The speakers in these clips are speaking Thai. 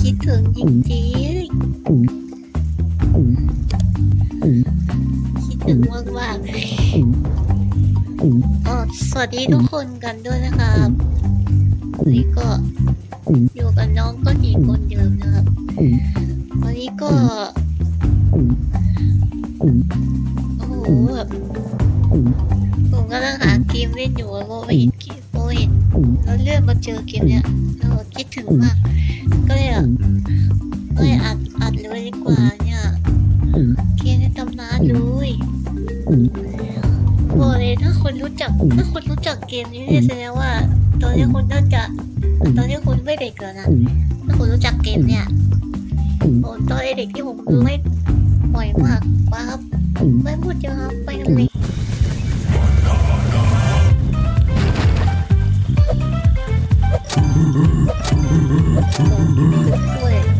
คิดถึงจริงๆคิดถึงมากมากอ๋อสวัสดีทุกคนกันด้วยนะครับวันนี้ก็อยู่กับน้องก็หนีคนเดิมนะครับ วันนี้ก็ โอ้โหแบบผมกำลังหาเกมเล่นอยู่แล้วก็ไมเห็นเกมโมเห็นแล้วเลื่อนมาเจอเกมเนี้ย คิถึงมาก ก็เลยแบบเลยอัดอัดเลยดีกว่าเนี่ยเคีนในตำนานเลยบอกเลยถ้าคนรู้จักถ้าคนรู้จักเกมนี้เนี่ยแสดงว่า ตอนนี้คุณน่าจะ ตอนนี้คุณไม่เด็กแล้วนะถ้าคุณรู้จักเกมเนี่ยโอ้ตอนเด็กที่ผมดูไม่ห่อยมากครับไม่พูดเยอะครับไปทำไม Oh.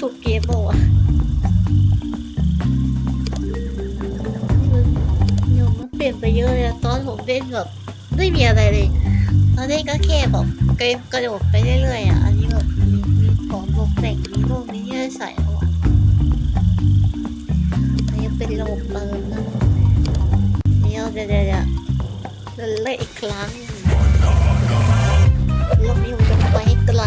ถูกเกมบอกว่ายมมันเปลี่ยนไปเยอะเลยอะตอนผมเล่นแบบไม่มีอะไรเลย ตอนนี้ก็แค่แบบเกมกระโดดไปเรื่อยๆอะ อันนี้แบบมีของตกแต่งมีโลกมีที่ใส่เอาอะอันนี้เป็นระบบเติมนะเดี๋ยวเดี๋ยวเดี๋ยเล่นอีกครั้งรอบนี้อมจะไปให้ไกล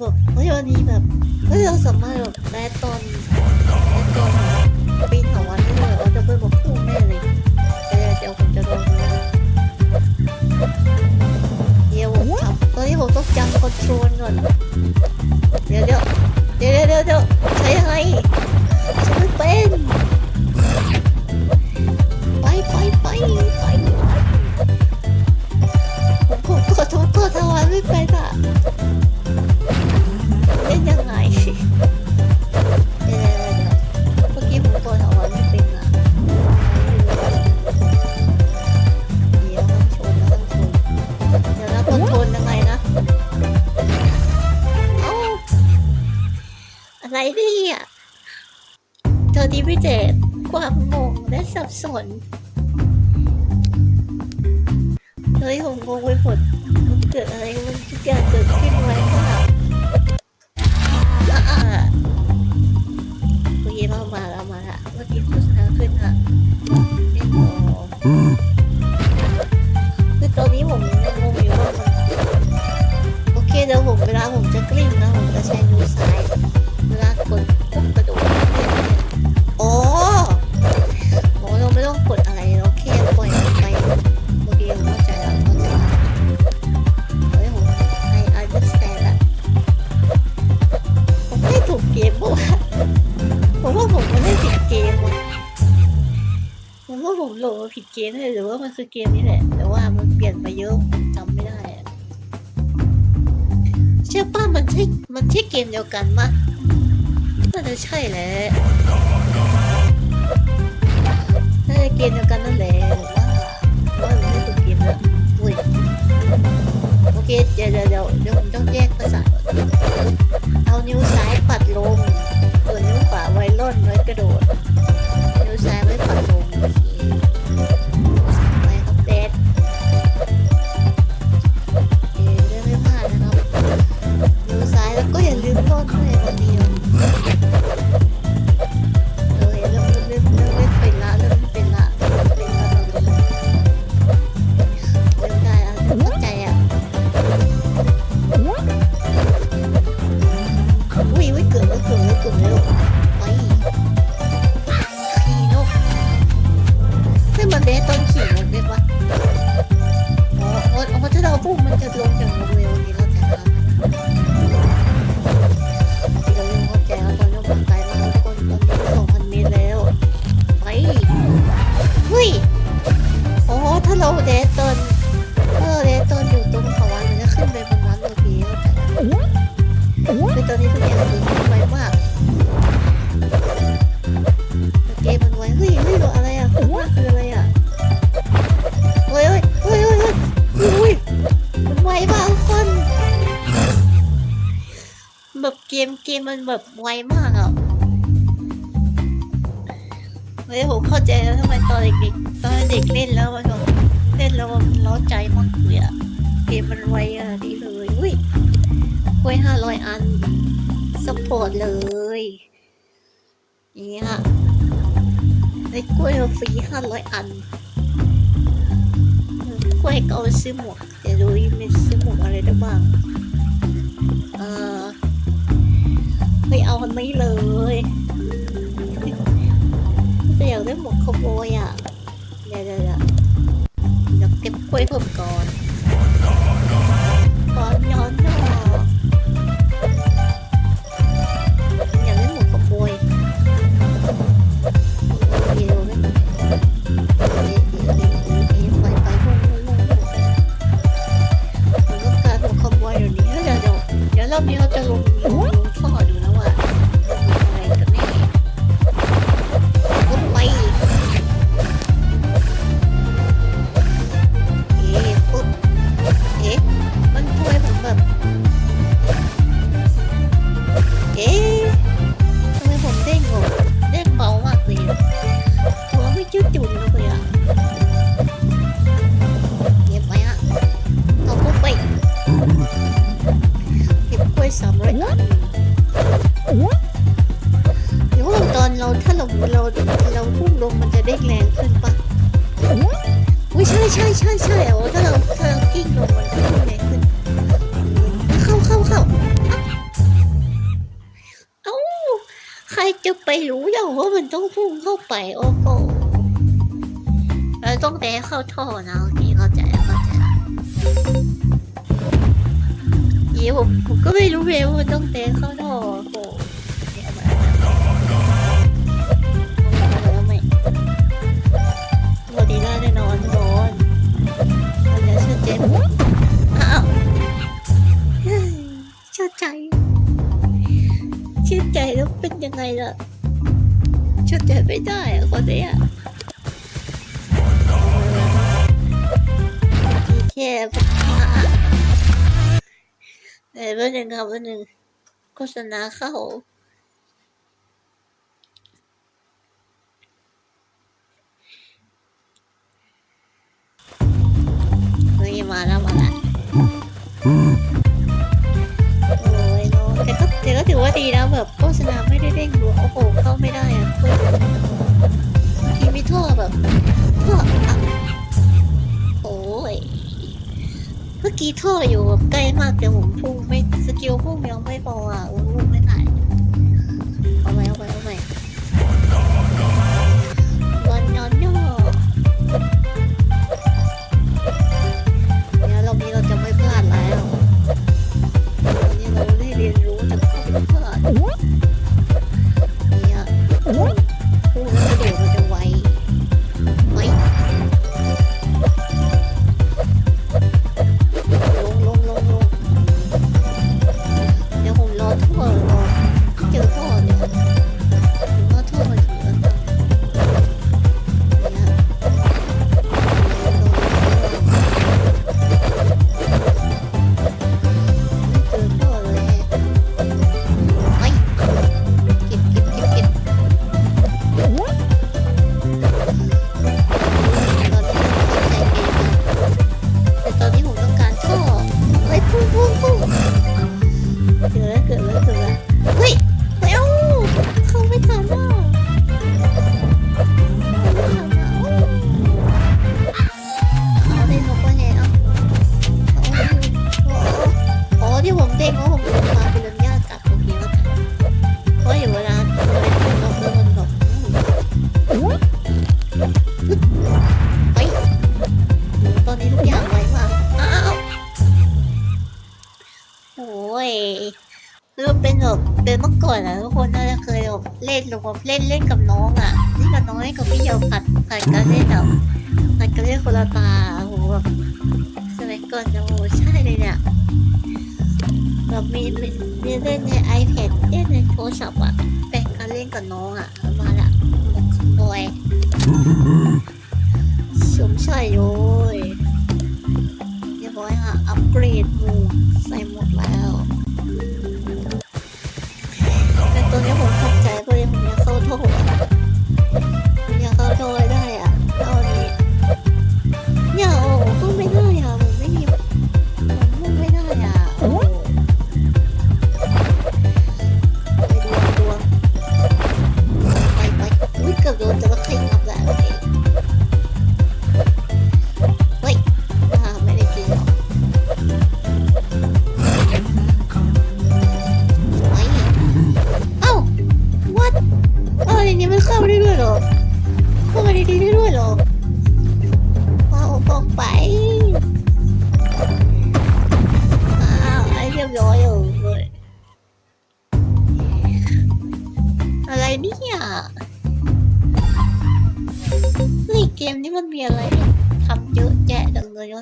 แบบเฮ้ยวันนี้แบบเฮ้ยเราสามารถแบบแลตอนแลตอนปีนเขาวันนี้เลยเราจะไปบอกคู่แม่เลยเดี๋ยวเดี๋ยวผมจะลองดูเดี๋ยวผมทำตอนนี้ผมต้องจำคอนโทรลก่อนเดี๋ยวเดี๋ยวเดี๋ยวเดี๋ยวเดี๋ยวใช้ยังไงใช้ไม่เป็นไปไปไปไปผมขอโทษตัวทวารไม่เป็นอะ อะไรเนี่ยเธอที่พิเศษความงงและสับสนเฮ้ยผมงงไปหมดมันเกิดอะไรมันทุกอย่างเกิดขึ้นไว้ มาผิดเกมเลยหรือว่ามันคือเกมนี้แหละ แต่ว่ามันเปลี่ยนไปเยอะจำไม่ได้อะเชื่อป้ามันใช่มันใช่เกมเดียวกันมะน่าจะใช่แหละน่าจะเกมเดียวกันนั่นแหละว่าว่ามันไม่ถูกเกมล้วอุ้ยโอเคเดี๋ยวเดี๋ยวเดี๋ยวเดี๋ยวผมต้องแยกภาษาเอานิ้วซ้ายปัดลง มันแบบไวมากอะเฮ้ยผมเข้าใจแล้วทำไมตอนเด็กๆตอนเด็กเล่นแล้วมันแบบเล่นแล้วมันเล้าใจมากเลยอะเกมมันไวอะดีเลยอุ้ยกล้วยห้าร้อยอันสปอร์ตเลยอย่างเงี้ยได้กล้วยฟรีห้าร้อยอันกล้วยก็เอาซื้อหมวกเดี๋ยวดูดิมีซื้อหมวกอะไรได้บ้างเอ่อ ไม่เอาคนนี้เลยจะอยากได้หมวกขโมยอะ เดี๋ยวเดี๋ยวเดี๋ยวเดี๋ยก็บกล้วยเพิ่มก่อนก่อนย้อนย้อน ใช่ใช่ใช่ใช่โอ้ถ้าเราถ้าเรากิ้งลงมันจะขึ้นไงขึ้นเข้าเข้าเข้าเอ้าใครจะไปรู้อย่างว่ามันต้องพุ่งเข้าไปโอ้โหเราต้องแตะเข้าท่อนะโอเคเข้าใจเข้าใจเดี๋ยวผมผมก็ไม่รู้เลยว่ามันต้องแตะเข้าท่อโอ้ เชื่อเจนอ้าวเชื่อใจเชื่อใจแล้วเป็นยังไงล่ะเชื่อใจไม่ได้อะคนนี้ยแค่อะเอ้ยวันหนึ่งครับวันหนึ่งโฆษณาเข้า เฮ้ยมาแล้วมาแล้วโอ้ยเนาะแต่ก็แต่ก็ถือว่าดีนะแบบโฆษณาไม่ได้เด้งดูโอ้โหเข้าไม่ได้อะโฆษณาทีมีท่อแบบท่ออะโอ้ยเมื่อกี้ท่ออยู่แบบใกล้มากแต่ผมพุ่งไม่สกิลพุ่งยังไม่พออะโอ้โหไม่ ผมเด้งเพาะผมลงมาเป็นเรื่องยากกัดตรงนี้แล้วกันเพราะอยู่เวลาเราไปถึงนกแล้วมันแบบอืมไปตอนนี้ทุกอย่างไวมากอ้าวโอ้ยคือเป็นแบบเป็นเมื่อก่อนอะทุกคนน่าจะเคยแบบเล่นลงแบบเล่นเล่นกับน้องอะเล่นกับน้องเล่นกับพี่เดียวผัดผัดกันเล่นแบบผัดกันเล่นคนละตาโหแบบสมัยก่อนจะโหใช่เลยเนี่ย แบบมีมีเล่นใน iPad เล่นในโทรศัพท์อะแบ่งกันเล่นกับน้องอะมาละขโมยสมชายโอ้ยเรียบร้อยค่ะอัปเกรดหมู่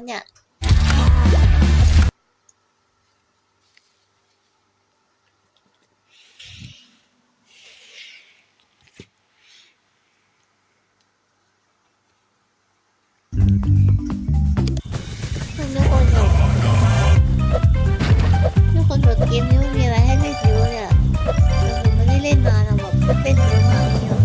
เนี่ย มันทุกคนแบบทุกคนแบบเกมนี้มันมีอะไรให้เล่นเยอะเนี่ยผมไม่ได้เล่นนานอะแบบเล่นเยอะมากเลย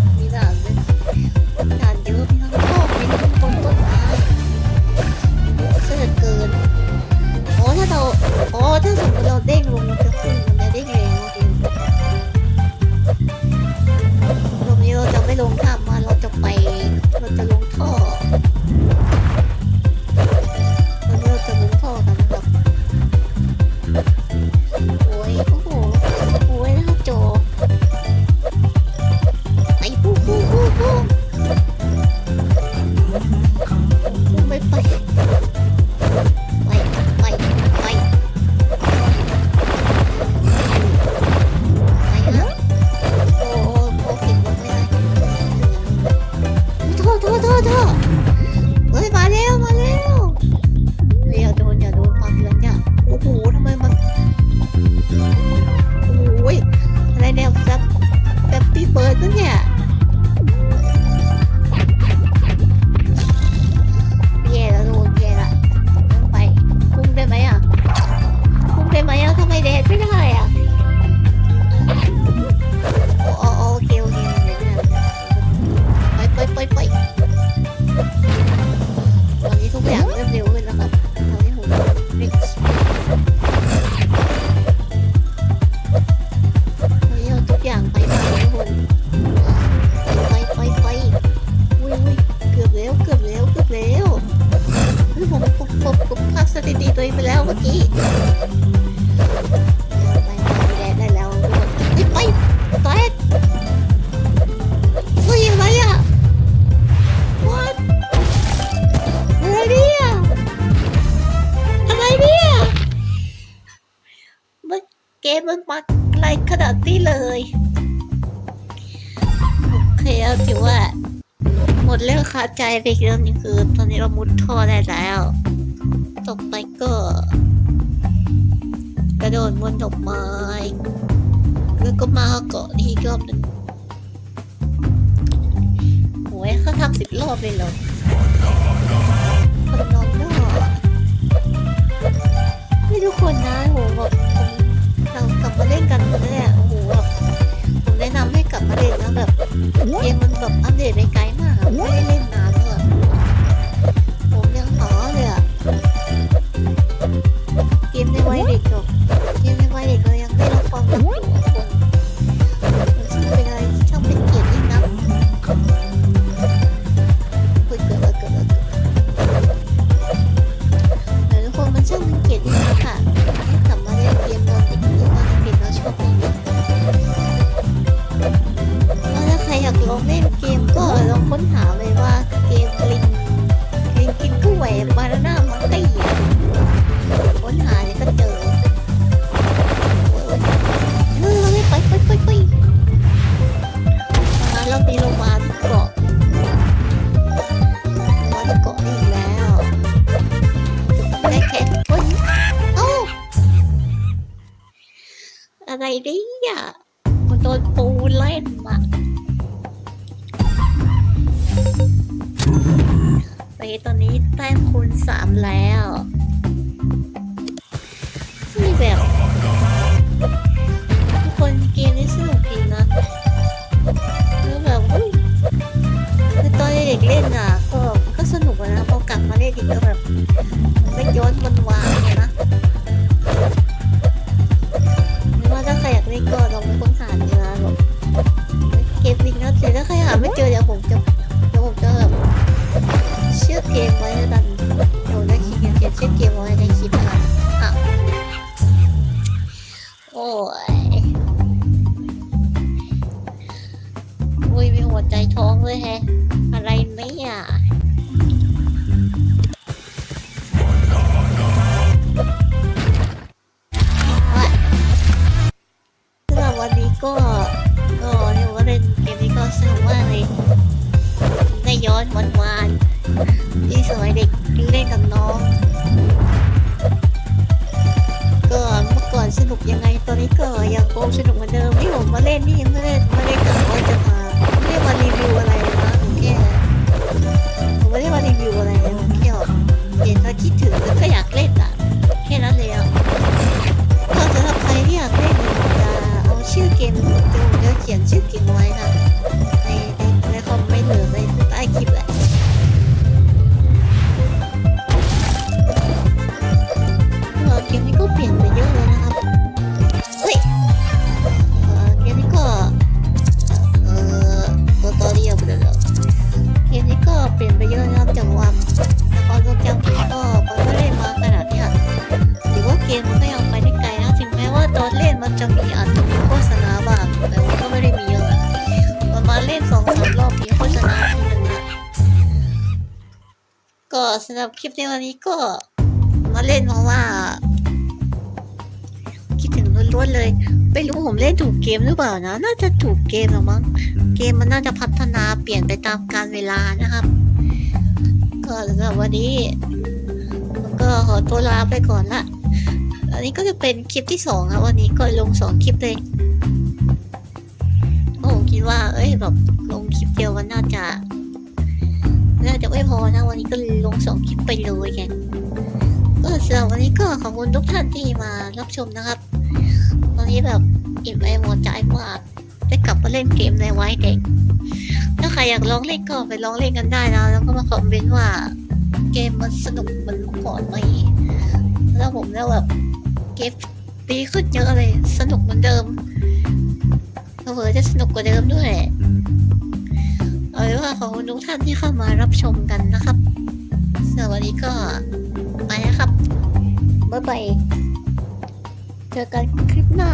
แล้วจิว่า หมดแล้วครับใจไปเรื่องนี้คือ ตอนนี้เรามุดท่อได้แล้ว ตกไปก็ กระโดดบนดอกไม้ แล้วก็มาเกาะที่รอบนึงโอ้ยเขาทำสิบรอบเลยเหรอคนนอนนอไม่ทุกคนนะโหแบบเรากลับมาเล่นกันเนี่ยโอ้โหแบบผมแนะนำให้ กับประเด็นแล้วแบบเกมมันแบบอัพเดตไปไกลมากไม่ได้เล่นนานเลยผมยังหนอเลยอะเกมในวัยเด็กเไงเนี่ยมันโดนปูเล่นมาไปตอนนี้แต้มคูณสามแล้วนี่แบบทุกคนเกมนี้สนุกดีนะแล้วแบบคือตอนเด็กเล่นอะก็ก็สนุกนะพอกลับมาเล่นอีกก็แบบไม่ย้อนมันวางนะ แต่ก็ใครหาไม่เจอเมันจะมีอัดโฆษณาบ้างแต่ว่าก็ไม่ได้มีเยอะประมาณเล่นสองสามรอบมีโฆษณาที่นึงนะก็สำหรับคลิปในวันนี้ก็มาเล่นเพราะว่า คิดถึงล้วนๆเลยไม่รู้ผมเล่นถูกเกมหรือเปล่านะ น่าจะถูกเกมหรือมั้งเกมมันน่าจะพัฒนาเปลี่ยนไปตามกาลเวลานะครับ ก็สำหรับวันนี้ก็ขอตัวลาไปก่อนละ อันนี้ก็จะเป็นคลิปที่สองครับวันนี้ก็ลงสองคลิปเลย โอ้คิดว่า เอ้ยแบบลงคลิปเดียวมันน่าจะน่าจะไม่พอนะวันนี้ก็ลงสองคลิปไปเลยไงก็สำหรับวันนี้ก็ขอบคุณทุกท่านที่มารับชมนะครับวันนี้แบบอิ่มไอหมดใจมากได้กลับมาเล่นเกมในไว้เด็กถ้าใครอยากลองเล่นก็ไปลองเล่นกันได้นะแล้วก็มาคอมเมนต์ว่าเกมมันสนุกมันก่อนไหมแล้วผมแล้วแบบ เกมดีขึ้นเยอะเลย สนุกเหมือนเดิมเผลอจะสนุกกว่าเดิมด้วยเอาไว้ว่าขอบคุณทุกท่านที่เข้ามารับชมกันนะครับสำหรับวันนี้ก็ไปนะครับบ๊ายบายเจอกันคลิปหน้า